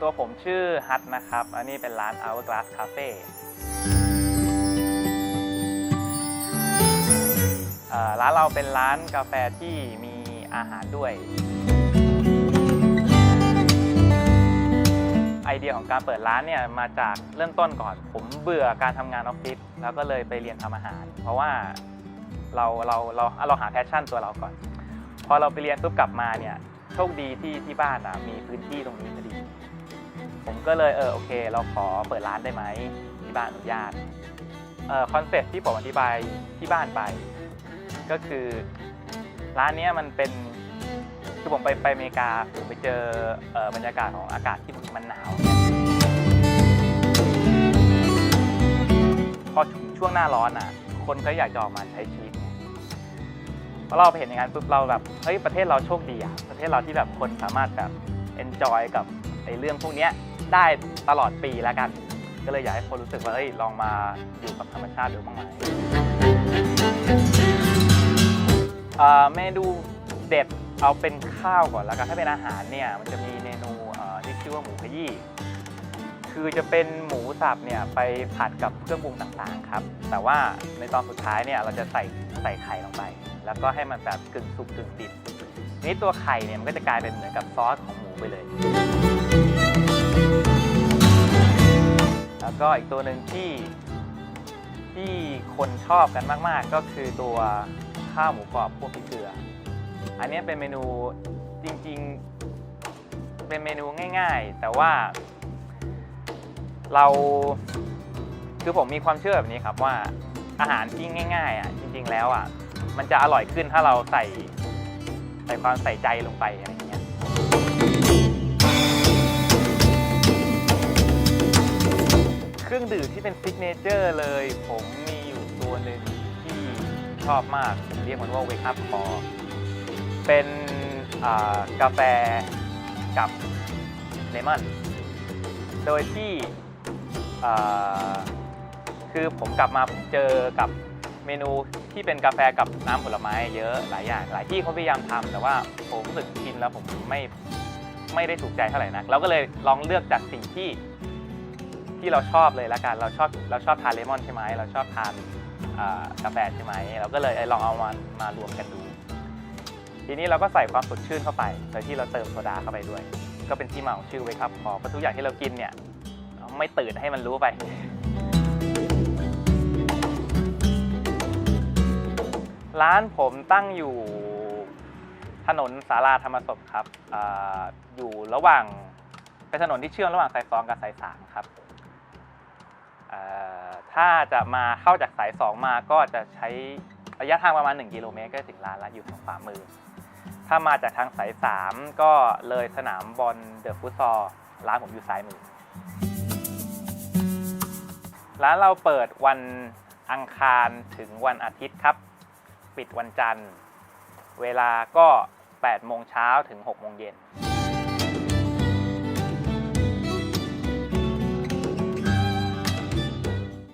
ตัวผมชื่อฮัทนะครับ อันนี้เป็นร้าน Hourglass Cafe เอ่ร้านเราเป็นร้านกาแฟที่มีอาหารด้วย ไอเดียของการเปิดร้านเนี่ยมาจากเริ่มต้นก่อน ผมเบื่อการทำงานออฟฟิศแล้วก็เลยไปเรียนทำอาหาร เพราะว่าเราเราเราเราหาแพชชั่นตัวเราก่อน พอเราไปเรียนปุ๊บกลับมาเนี่ย โชคดีที่ที่บ้านอะมีพื้นที่ตรงนี้พอดี ผมก็เลยเออโอเค เราขอเปิดร้านได้ไหมที่บ้านอนุญาตเอ่อคอนเซ็ปต์ที่ผมอธิบายที่บ้านไป ก็คือร้านเนี้ยมันเป็นคือผมไปไปอเมริกาผมไปเจอเอ่อบรรยากาศของอากาศที่มันหนาวเนี่ยพอช่วงหน้าร้อนอะ คนก็อยากจะออกมาใช้ชีวิต พอเราไปเห็นอย่างนั้นปุ๊บเราแบบเฮ้ยประเทศเราโชคดีอะประเทศเราที่แบบคนสามารถแบบ enjoy กับไอ้เรื่องพวกนี้ได้ตลอดปีแล้วกัน ก็เลยอยากให้คนรู้สึกว่าเอ้ยลองมาอยู่กับธรรมชาติดูบ้างไหมเอ่อเมนูเด็ดเอาเป็นข้าวก่อนแล้วกันถ้าเป็นอาหารเนี่ยมันจะมีเมนูที่ชื่อว่าหมูขยี้คือจะเป็นหมูสับเนี่ยไปผัดกับเครื่องปรุงต่างๆครับ แต่ว่าในตอนสุดท้ายเนี่ยเราจะใส่ใส่ไข่ลงไป แล้วก็ให้มันแบบกึ่งสุกกึ่งดิบนี่ตัวไข่เนี่ยมันก็จะกลายเป็นเหมือนกับซอสของหมูไปเลย แล้วก็อีกตัวหนึ่งที่ที่คนชอบกันมาก ๆ ก็คือตัวข้าวหมูกรอบพวกพริกเกลือ อันนี้เป็นเมนูจริง ๆ เป็นเมนูง่าย ๆ แต่ว่าเราคือผมมีความเชื่อแบบนี้ครับว่าอาหารที่ง่ายๆอะจริง ๆ แล้วอะ มันจะอร่อยขึ้นถ้าเราใส่ใส่ความใส่ใจลงไปอะไรอย่างเงี้ยเครื่องดื่มที่เป็นซิกเนเจอร์เลย ผมมีอยู่ตัวหนึ่งที่ชอบมากผมเรียกมันว่า Wake Up Call เป็นกาแฟกับเลมอนโดยที่คือผมกลับมาผมเจอกับ เมนูที่เป็นกาแฟกับน้ำผลไม้เยอะหลายอย่าง หลายที่เขาพยายามทำแต่ว่าผมรู้สึกกินแล้วผมไม่ไม่ได้ถูกใจเท่าไหร่นักเราก็เลยลองเลือกจากสิ่งที่ที่เราชอบเลยละกันเราชอบเราชอบทานเลมอนใช่ไหมเราชอบทานกาแฟใช่ไหมเราก็เลยลองเอามามารวมกันดู ทีนี้เราก็ใส่ความสดชื่นเข้าไปโดยที่เราเติมโซดาเข้าไปด้วย ก็เป็นที่มาของชื่อเวครับพอเพราะทุกอย่างที่เรากินเนี่ยไม่ตื่นให้มันรู้ไป ร้านผมตั้งอยู่ถนนสาราธรรมศพครับออยู่ระหว่างเป็นถนนที่เชื่อมระหว่างสายสองกับสายสามครับถ้าจะมาเข้าจากสายสองมาก็จะใช้ระยะทางประมาณ 1 กิโลเมตรก็ถึงร้านแล้วอยู่ทางขวามือ ถ้ามาจากทางสาย3ก็เลยสนามบอลเดอะฟุตซอลร้านผมอยู่ซ้ายมือ ร้านเราเปิดวันอังคารถึงวันอาทิตย์ครับ ปิดวันจันทร์ เวลาก็8โมงเช้าถึง6โมงเย็น